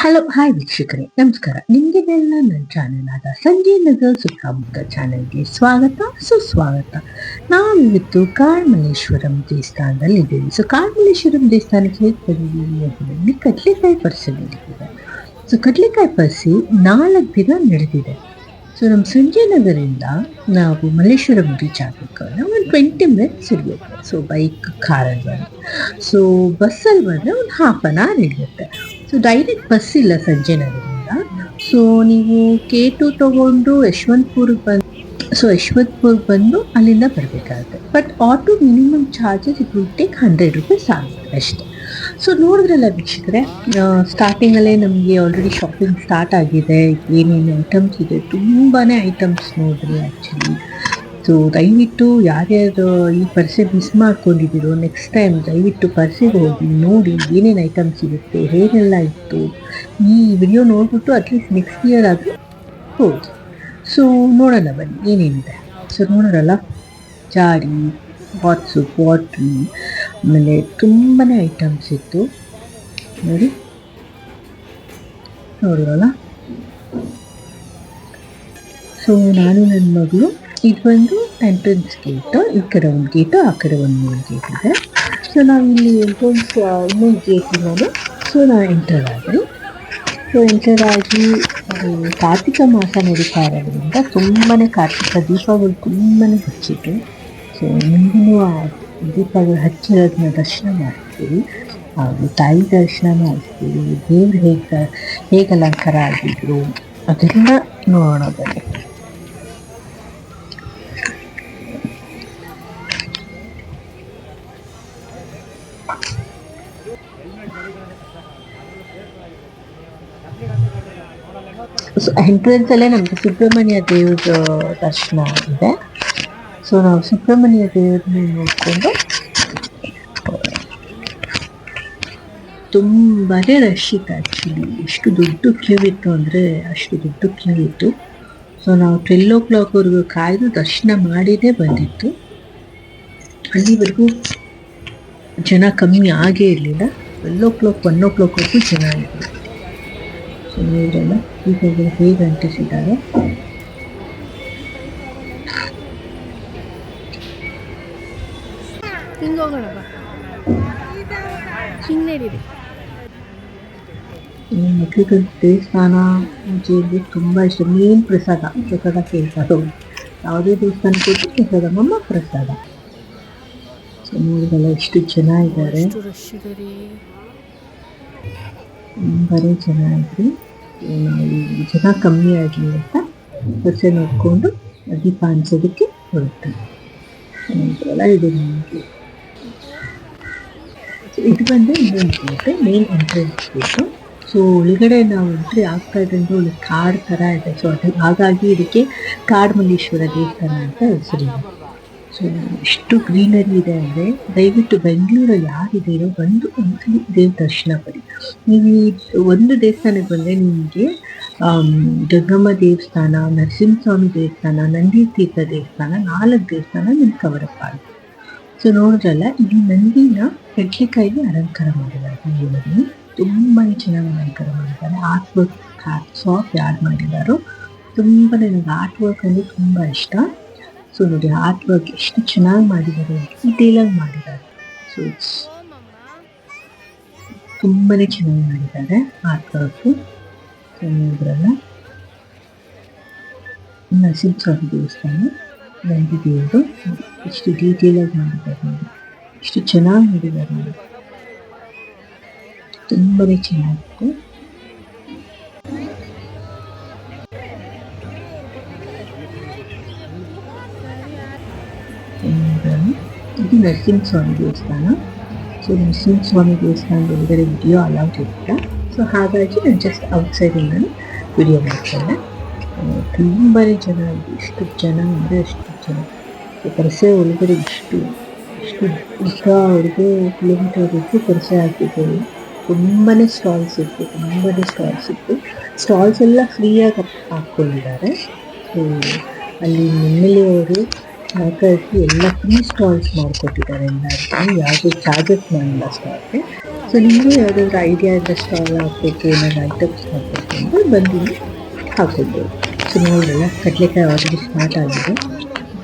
Hello hi ವೀಕ್ಷಕರೇ, ನಮಸ್ಕಾರ. ನಿಮಗೆಲ್ಲ ನನ್ನ ಚಾನೆಲ್ ಆದ ಸಂಜೆ ನಗರ್ ಸುತ್ತಮುತ್ತ ಚಾನೆಲ್ಗೆ ಸ್ವಾಗತ, ಸುಸ್ವಾಗತ. ನಾವಿವತ್ತು ಕಾಳ್ಮಲ್ಲೇಶ್ವರಂ ದೇವಸ್ಥಾನದಲ್ಲಿ ಇದ್ದೀವಿ ಸೊ ಕಾಳ್ಮಲ್ಲೇಶ್ವರಂ ದೇವಸ್ಥಾನಕ್ಕೆ ಬಂದಿದ್ದೀವಿ ಕಡಲೆಕಾಯಿ ಪರಿಸಿ ಸೊ ಕಡ್ಲೆಕಾಯಿ ಪರಿಸಿ ನಾಲ್ಕು ದಿನ ನಡೆದಿದೆ. ಸೊ ನಮ್ಮ ಸಂಜೀ ನಗರಿಂದ ನಾವು ಮಲ್ಲೇಶ್ವರಂ ರೀಚ್ ಆಗಬೇಕು ಒಂದು ಟ್ವೆಂಟಿ ಮಿನಿಟ್ಸ್ ಇರಬೇಕು ಸೊ ಬೈಕ್ ಕಾರಲ್ಲಿ ಬಂದು. ಸೊ ಬಸ್ಸಲ್ಲಿ ಬಂದರೆ ಒಂದು ಹಾಫ್ ಅನ್ ಅವರ್ ಹಿಡಿಯುತ್ತೆ. ಸೊ ಡೈರೆಕ್ಟ್ ಬಸ್ ಇಲ್ಲ ಸಂಜೆ ನಗರದಿಂದ ಸೊ ನೀವು ಕೆ ಟು ತಗೊಂಡು ಯಶವಂತಪುರಕ್ಕೆ ಬಂದು ಸೊ ಯಶವಂತಪುರ್ಗೆ ಬಂದು ಅಲ್ಲಿಂದ ಬರಬೇಕಾಗುತ್ತೆ. But auto minimum charges it will take hundred rupees ಆಗುತ್ತೆ ಅಷ್ಟೇ. ಸೊ ನೋಡಿದ್ರಲ್ಲ ವೀಕ್ಷಕರೆ ಸ್ಟಾರ್ಟಿಂಗಲ್ಲೇ ನಮಗೆ ಆಲ್ರೆಡಿ ಶಾಪಿಂಗ್ ಸ್ಟಾರ್ಟ್ ಆಗಿದೆ. ಏನೇನು ಐಟಮ್ಸ್ ಇದೆ ತುಂಬಾ ಐಟಮ್ಸ್ ನೋಡ್ರಿ ಆ್ಯಕ್ಚುಲಿ ಸೊ ದಯವಿಟ್ಟು ಯಾರ್ಯಾರು ಈ ಪರ್ಸೆ ಮಿಸ್ ಮಾಡ್ಕೊಂಡಿದ್ದೀರೋ ನೆಕ್ಸ್ಟ್ ಟೈಮ್ ದಯವಿಟ್ಟು ಪರ್ಸಿಗೆ ಹೋಗಿ ನೋಡಿ ಏನೇನು ಐಟಮ್ಸ್ ಸಿಗುತ್ತೆ ಹೇಗೆಲ್ಲ ಇತ್ತು. ಈ ವಿಡಿಯೋ ನೋಡ್ಬಿಟ್ಟು ಅಟ್ಲೀಸ್ಟ್ ನೆಕ್ಸ್ಟ್ ಇಯರ್ ಆದರೂ ಹೋಗಿ. ಸೊ ನೋಡೋಣ ಬನ್ನಿ ಏನೇನಿದೆ ಸೊ ನೋಡೋರಲ್ಲ? ಜಾರಿ ಬಾಟ್ಸು ವಾಟ್ರಿ ಆಮೇಲೆ ತುಂಬಾ ಐಟಮ್ಸ್ ಇತ್ತು. ನೋಡಿ. ನೋಡಿರಲ್ಲ? ಸೊ ನಾನು ನನ್ನ ಮಗಳು ಇದು ಬಂದು ಎಂಟ್ರೆನ್ಸ್ ಗೇಟ್ ಈ ಕಡೆ ಒಂದು ಗೇಟು ಆ ಕಡೆ ಒಂದು ಮೂರು ಗೇಟ್ ಇದೆ. ಸೊ ನಾವು ಇಲ್ಲಿ ಎಂಟ್ರೆನ್ಸ್ ಗೇಟ್ ಇರೋದು. ಸೊ ನಾವು ಎಂಟರ್ ಆದ್ವಿ. ಸೊ ಎಂಟರ್ ಆಗಿ ಕಾರ್ತಿಕ ಮಾಸ ನಡೀತಾ ಇರೋದ್ರಿಂದ ತುಂಬಾ ಕಾರ್ತಿಕ ದೀಪಗಳು ತುಂಬಾ ಹಚ್ಚಿತ್ತು ಸೊ ನಿಮಗೂ ಆ ದೀಪಗಳು ಹಚ್ಚಿರೋದನ್ನ ದರ್ಶನ ಮಾಡ್ತೀವಿ. ಹಾಗೂ ತಾಯಿ ದರ್ಶನ ಮಾಡ್ತೀವಿ. ದೇವ್ರು ಹೇಗೆ ಹೇಗೆ ಅಲಂಕಾರ ಆಗಿದ್ರು ಅದೆಲ್ಲ ನೋಡೋಣ ಎಂಟ್ರೆನ್ಸ್ ಅಲ್ಲೇ ನಮಗೆ ಸುಬ್ರಹ್ಮಣ್ಯ ದೇವ್ರ ದರ್ಶನ ಇದೆ. ಸೊ ನಾವು ಸುಬ್ರಹ್ಮಣ್ಯ ದೇವ್ರನ್ನ ನೋಡಿಕೊಂಡು ತುಂಬಾ ರಶ್ ಇತ್ತು ಆ್ಯಕ್ಚುಲಿ ಎಷ್ಟು ದೊಡ್ಡ ಕ್ಯೂ ಇತ್ತು ಅಂದರೆ ಅಷ್ಟು ದೊಡ್ಡ ಕ್ಯೂ ಇತ್ತು. ಸೊ ನಾವು ಟ್ವೆಲ್ ಓ ಕ್ಲಾಕ್ವರೆಗೂ ಕಾಯ್ದು ದರ್ಶನ ಮಾಡಿದೇ ಬಂದಿತ್ತು. ಅಲ್ಲಿವರೆಗೂ ಜನ ಕಮ್ಮಿ ಆಗೇ ಇರಲಿಲ್ಲ. ಟ್ವೆಲ್ ಓ ಕ್ಲಾಕ್ ಒನ್ ಓ ಕ್ಲಾಕ್ವರೆಗೂ ಜನ ಇದ್ರು ಸೊ ಹೀಗೆ ಹೇಗೆ ಅಂಟಿಸಿದ್ದಾರೆ ಮಕ್ಳಿಗೆ ದೇವಸ್ಥಾನ ಪೂಜೆಗೆ ತುಂಬ ಇಷ್ಟ. ಮೇನ್ ಪ್ರಸಾದ ಪ್ರಸಾದ ಕೇಳ್ತಾರೆ? ಯಾವುದೇ ದೇವಸ್ಥಾನಕ್ಕೆ ಪ್ರಸಾದ ಮಮ್ಮ ಪ್ರಸಾದ. ಸೊ ನೋಡಿದಲ್ಲ ಎಷ್ಟು ಜನ ಇದ್ದಾರೆ ಎಷ್ಟು ಚೆನ್ನಾಗಿ ಇದೆ ರೀ ತುಂಬಾನೇ ಜನ ಇದ್ರಿ ಜನ ಕಮ್ಮಿ ಆಗಲಿ ಅಂತ ಸ್ವಚ್ಛ ನೋಡಿಕೊಂಡು ದೀಪ ಹಂಚೋದಕ್ಕೆ ಇದು ನಮಗೆ. ಇದು ಬಂದು ಇನ್ನೊಂದು gate main entrance gate so ಒಳಗಡೆ ನಾವು ಎಂಟ್ರಿ ಆಗ್ತಾ ಇದ್ದಂಗೆ ಒಂದು ಕಾಡ್ ಥರ ಇದೆ. ಸೊ ಅದು ಹಾಗಾಗಿ ಇದಕ್ಕೆ ಕಾಡ್ಮಲ್ಲೇಶ್ವರ ದೇವಸ್ಥಾನ ಅಂತ ಹೆಸರು. ಸೊ ಎಷ್ಟು ಗ್ರೀನರಿ ಇದೆ ಅಂದರೆ ದಯವಿಟ್ಟು ಬೆಂಗಳೂರಲ್ಲಿ ಯಾರಿದೆಯೋ ಬಂದು ಒಂದ್ಸಲಿ ದೇವ್ರ ದರ್ಶನ ಪಡಿ. ನೀವು ಒಂದು ದೇವಸ್ಥಾನಕ್ಕೆ ಬಂದರೆ ನಿಮಗೆ ಗಂಗಮ್ಮ ದೇವಸ್ಥಾನ, ನರಸಿಂಹಸ್ವಾಮಿ ದೇವಸ್ಥಾನ ನಂದಿ ತೀರ್ಥ ದೇವಸ್ಥಾನ, ನಾಲ್ಕು ದೇವಸ್ಥಾನ ನಿಮ್ಗೆ ಕವರಪ್ಪ ಆಗುತ್ತೆ. ಸೊ ನೋಡಿದ್ರಲ್ಲ, ಇಲ್ಲಿ ನಂದಿನ ಕಡ್ಲೆಕಾಯಿಗೆ ಅಲಂಕಾರ ಮಾಡಿದ್ದಾರೆ. ಹೂವಿನಲ್ಲಿ ತುಂಬಾ ಚೆನ್ನಾಗಿ ಅಲಂಕಾರ ಮಾಡಿದ್ದಾರೆ. ಆರ್ಟ್ ವರ್ಕ್ ಹ್ಯಾಟ್ಸ್ ಆಫ್ ಯಾರು ಮಾಡಿದಾರೋ ತುಂಬ ನನಗೆ ಆರ್ಟ್ ವರ್ಕ್ ಅಂದರೆ ತುಂಬ ಇಷ್ಟ. ಸೊ ನೋಡಿ ಆರ್ಟ್ ವರ್ಕ್ ಎಷ್ಟು ಚೆನ್ನಾಗಿ ಮಾಡಿದ್ದಾರೆ. ಡೀಟೇಲಾಗಿ ಮಾಡಿದ್ದಾರೆ. ಸೊ ತುಂಬಾನೇ ಚೆನ್ನಾಗಿ ಮಾಡಿದ್ದಾರೆ ಆರ್ಟ್ ವರ್ಕು ಸೊ ನೋಡಿದ್ರಲ್ಲ ನರಸಿಂಹಸ್ವಾಮಿ ದೇವಸ್ಥಾನ ನಂದಿ ದೇವರು ಎಷ್ಟು ಡೀಟೇಲಾಗಿ ಮಾಡಿದ್ದಾರೆ ನೋಡಿ ಎಷ್ಟು ಚೆನ್ನಾಗಿ ಮಾಡಿದ್ದಾರೆ ನೋಡಿ ತುಂಬಾನೇ ಚೆನ್ನಾಗಿತ್ತು ನೋಡಿದ್ರಲ್ಲ? ಇದು ನರಸಿಂಹಸ್ವಾಮಿ ದೇವಸ್ಥಾನ ಸೊ ನರಸಿಂಹಸ್ವಾಮಿ ದೇವಸ್ಥಾನದ ಒಳಗಡೆ ವಿಡಿಯೋ ಅಲೌಡ್ ಇರುತ್ತೆ? ಸೊ ಹಾಗಾಗಿ ನಾನು ಜಸ್ಟ್ ಔಟ್ಸೈಡಿಂದ ವಿಡಿಯೋ ಮಾಡ್ಕೊಂಡೆ ತುಂಬಾ ಜನ ಇಷ್ಟು ಜನ ಅಂದರೆ ಅಷ್ಟು ಜನ. ಪರಿಸೆ ಒಳಗಡೆ ಇಷ್ಟು ಇಷ್ಟು ಉದ್ದ ಅವ್ರಿಗೆ ಕಿಲೋಮೀಟರ್ ಇದ್ದು ಪರಿಸೆ ಹಾಕಿದ್ದೀವಿ ತುಂಬಾ ಸ್ಟಾಲ್ಸ್ ಇತ್ತು ತುಂಬಾ ಸ್ಟಾಲ್ಸ್ ಇತ್ತು. ಸ್ಟಾಲ್ಸ್ ಎಲ್ಲ ಫ್ರೀಯಾಗಿ ಹಾಕ್ಕೊಂಡಿದ್ದಾರೆ. ಸೊ ಅಲ್ಲಿ ಎಂ ಅವರು ಹಾಗಾಗಿ ಎಲ್ಲ ಫ್ರೀ ಸ್ಟಾಲ್ಸ್ ಮಾಡಿಕೊಟ್ಟಿದ್ದಾರೆ ಎಲ್ಲರಿಗೂ. ಯಾವುದೇ ಚಾರ್ಜಸ್ ಮಾಡಿಲ್ಲ ಸ್ಟಾಲ್ಗೆ ಸೊ ನಿಮಗೂ ಯಾವುದಾದ್ರು ಐಡಿಯಾ ಇದ್ದ ಸ್ಟಾಲ್ ಹಾಕಬೇಕು ಏನಾದ್ರು ಐಟಮ್ಸ್ ಹಾಕಬೇಕು ಅಂದರೆ ಬಂದು ಇಲ್ಲಿ ಹಾಕೋಬೋದು. ಸೊ ನೋಡಿರಲ್ಲ ಕಡಲೆಕಾಯಿ ಆಲ್ರೆಡಿ ಸ್ಟಾರ್ಟ್ ಆಗಿದೆ.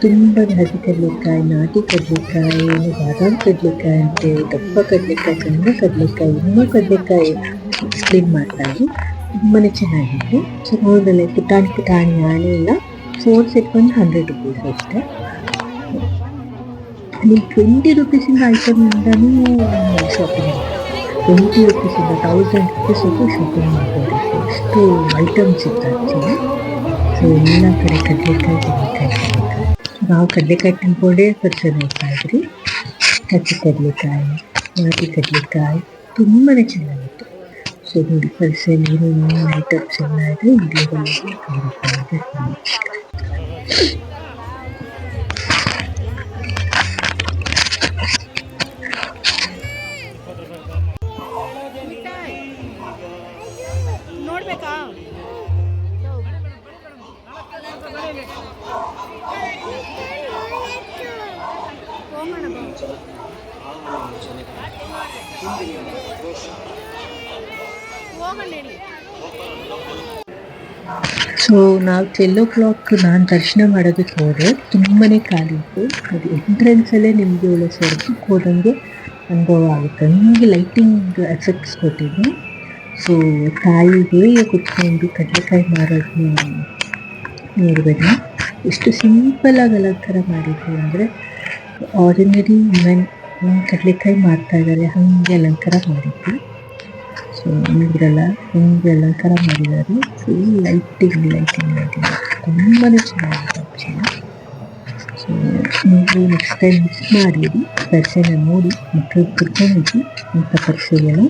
ತುಂಬ ಹಸಿ ಕಡಲೆಕಾಯಿ, ನಾಟಿ ಕಡಲೆಕಾಯಿ, ಬಾದಾಮ್ ಕಡಲೆಕಾಯಿ ಅಂತೆ, ದಪ್ಪ ಕಡಲೆಕಾಯಿ ಕಣ್ಣ ಕಡಲೆಕಾಯಿ ಇನ್ನೂ ಕಡಲೆಕಾಯಿ ಸ್ಲಿಮ್ ಮಾಡ್ತಾರೆ ತುಂಬಾ ಚೆನ್ನಾಗಿದೆ. ಸೊ ನೋಡಿದ್ರೆ ಪುಟಾಣಿ ಪುಟಾಣಿ ಆಣೆ ಎಲ್ಲ ಫೋರ್ ಸೆಟ್ ಹಂಡ್ರೆಡ್ ರುಪೀಸ್ ಅಷ್ಟೇ. ನೀವು ಟ್ವೆಂಟಿ ರುಪೀಸಿಂದ ಐಟಮ್ನಿಂದನೂ ಶಾಪಿಂಗ್ ಟ್ವೆಂಟಿ ರುಪೀಸಿಂದ ತೌಸಂಡ್ ರುಪೀಸ್ವರೆಗೂ ಶಾಪಿಂಗ್ ಮಾಡ್ಬೋದು. ಅಷ್ಟು ಐಟಮ್ಸ್ ಇತ್ತು. ಆ್ಯಕ್ಚುಲಿ ಸೊ ಎಲ್ಲ ಕಡೆ ಕಡಲೆಕಾಯಿ ಕಡಲೆಕಾಯಿ ನಾವು ಕಡಲೆಕಾಯಿ ತಿನ್ಕೊಂಡೇ ಪರಿಚಯ ನೋಡ್ತಾ ಇದ್ರಿ. ಹಚ್ಚಿ ಕಡಲೆಕಾಯಿ, ನಾಟಿ ಕಡಲೆಕಾಯಿ ತುಂಬಾ ಚೆನ್ನಾಗಿತ್ತು. ಸೊ ನೋಡಿ ಪರಿಸೆಯಲ್ಲಿ ಏನೇನು ಐಟಮ್ಸ್ ಎಲ್ಲ ಇದೆ ವಿಡಿಯೋಗಳಲ್ಲಿ ಸೊ ನಾವು ಟೆನ್ ಓ ಕ್ಲಾಕ್ ನಾನು ದರ್ಶನ ಮಾಡೋದಕ್ಕೆ ಹೋದೆ. ತುಂಬಾ ಖಾಲಿ ಇತ್ತು. ಅದು ಎಂಟ್ರೆನ್ಸಲ್ಲೇ ನಿಮಗೆ ಒಳ್ಳೆ ಸ್ವರ್ಗಕ್ಕೆ ಹೋದಂಗೆ ಅನುಭವ ಆಗುತ್ತೆ. ನಿಮಗೆ ಲೈಟಿಂಗ್ ಎಫೆಕ್ಟ್ಸ್ ಕೊಟ್ಟಿದ್ದು. ಸೊ ತಾಯಿ ಹೇಗೆ ಕುತ್ಕೊಂಡು ಕಡಲೆಕಾಯಿ ಮಾರೋದನ್ನ ನೋಡ್ಬೇಕು ಎಷ್ಟು ಸಿಂಪಲಾಗಿ ಅಲಂಕಾರ ಮಾಡಿದ್ರು ಅಂದರೆ ಆರ್ಡಿನರಿ ಹೆಂಗೆ ಕಡಲೆಕಾಯಿ ಮಾರ್ತಾ ಇದ್ದಾರೆ, ಹಾಗೆ ಅಲಂಕಾರ ಮಾಡಿದ್ರು. ಸೊ ನೋಡಿದ್ರಲ್ಲ ಹೆಂಗೆ ಅಲಂಕಾರ ಮಾಡಿದ್ದಾರೆ. ಫುಲ್ ಲೈಟಿಂಗ್ ಲೈಟಿಂಗ್ ಲೈಟಿಂಗ್ ತುಂಬಾ ಚೆನ್ನಾಗಿದೆ ಆ್ಯಕ್ಚುಲಿ ಸೊ ನೀವು ನೆಕ್ಸ್ಟ್ ಟೈಮ್ ಮಿಸ್ ಮಾಡಿರಿ. ದರ್ಶನ ನೋಡಿ, ಮಕ್ಕಳು ಕರ್ಕೊಂಡೋಗಿ ಅಂತ ಪರಿಶೀಲನೆ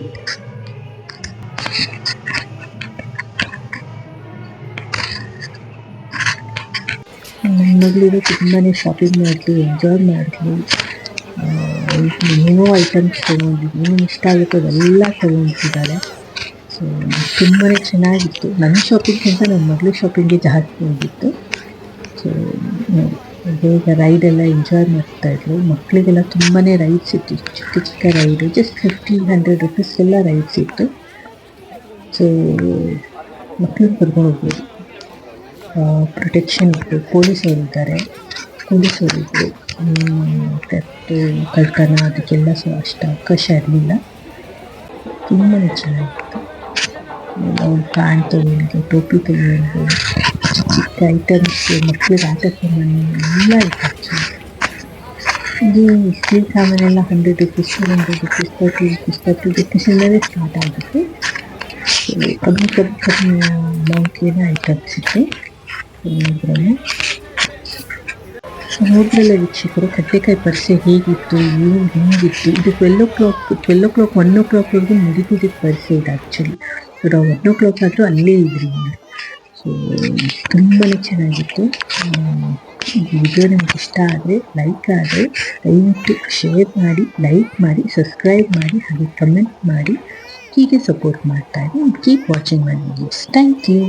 ನನ್ನ ಮಗಳಿಗೂ ತುಂಬಾ ಶಾಪಿಂಗ್ ಮಾಡಲಿ ಎಂಜಾಯ್ ಮಾಡಲಿ ಏನೇನೋ ಐಟಮ್ಸ್ ತೊಗೊಂಡಿದ್ವಿ. ಏನೇನು ಇಷ್ಟ ಆಗುತ್ತೋ ಅದೆಲ್ಲ ತೊಗೊಂಡಿದ್ದಾರೆ. ಸೊ ತುಂಬಾ ಚೆನ್ನಾಗಿತ್ತು. ನನ್ನ ಶಾಪಿಂಗ್ಗಿಂತ ನನ್ನ ಮಗಳ ಶಾಪಿಂಗ್ಗೆ ಜಾಸ್ತಿ ಹೋಗಿತ್ತು. ಸೊ ಬೇಗ ರೈಡೆಲ್ಲ ಎಂಜಾಯ್ ಮಾಡ್ತಾಯಿದ್ರು ಮಕ್ಕಳಿಗೆಲ್ಲ ತುಂಬಾ ರೈಡ್ಸ್ ಇತ್ತು. ಚಿಕ್ಕ ಚಿಕ್ಕ ride just fifteen hundred rupees ಎಲ್ಲ ರೈಡ್ಸ್ ಇತ್ತು. ಸೊ ಮಕ್ಕಳಿಗೆ ಕರ್ಕೊಂಡು ಹೋಗ್ಬೋದು. ಪ್ರೊಟೆಕ್ಷನ್ ಇತ್ತು. ಪೊಲೀಸವರಿದ್ದಾರೆ ಇದ್ದಾರೆ. ಪೊಲೀಸರು ಕಳ್ಕನ, ಅದಕ್ಕೆಲ್ಲ ಸೊ ಅಷ್ಟು ಅವಕಾಶ ಇರಲಿಲ್ಲ. ತುಂಬಾ ಚೆನ್ನಾಗಿತ್ತು. ಅವ್ರು ಪ್ಯಾಂಟ್ ತೊಗೊಂಡು, ಟೋಪಿ ತೊಗೊಂಡು, ಚಿಕ್ಕ ಚಿಕ್ಕ ಐಟಮ್ಸ್ ಮಕ್ಕಳಿಗೆ ಆಟ ಸಾಮಾನು ಎಲ್ಲ ಇತ್ತು. ಆ್ಯಕ್ಚುಲಿ ಇದು ಸ್ಟೀಲ್ ಸಾಮಾನೆಲ್ಲ hundred rupees hundred rupees thirty rupees thirty ರುಪೀಸಿಂದಲೇ start ಆಗುತ್ತೆ. ಕಮ್ಮಿ ಕಮ್ಮಿ ಕಮ್ಮಿ ಅಮೌಂಟ್ಗೇನೆ ಐಟಮ್ಸ್ ಇತ್ತು ನೋಡಿದ್ರಲ್ಲ ನೋಡಿದ್ರಲ್ಲ ವೀಕ್ಷಕರು ಕಡ್ಲೆಕಾಯಿ ಪರಿಚಯ ಹೇಗಿತ್ತು, ಏನು, ಹೆಂಗಿತ್ತು? ಇದು twelve o'clock twelve o'clock one ಓ ಕ್ಲಾಕ್ವರೆಗೂ ಮುಗಿದಿದ್ದು ಪರಿಚಯ ಇದು ಆ್ಯಕ್ಚುಲಿ ನಾವು ಒನ್ ಓ ಕ್ಲಾಕ್ ಆದರೂ ಅಲ್ಲೇ ಇದ್ರಿ ಸೊ ತುಂಬಾ ಚೆನ್ನಾಗಿತ್ತು. ಈ ವಿಡಿಯೋ ನಿಮ್ಗೆ ಇಷ್ಟ ಆದರೆ ಲೈಕ್ ಆದರೆ ದಯವಿಟ್ಟು ಶೇರ್ ಮಾಡಿ ಲೈಕ್ ಮಾಡಿ ಸಬ್ಸ್ಕ್ರೈಬ್ ಮಾಡಿ, ಹಾಗೆ ಕಮೆಂಟ್ ಮಾಡಿ. ಹೀಗೆ ಸಪೋರ್ಟ್ ಮಾಡ್ತಾ ಇದ್ದೀನಿ keep watching my videos thank you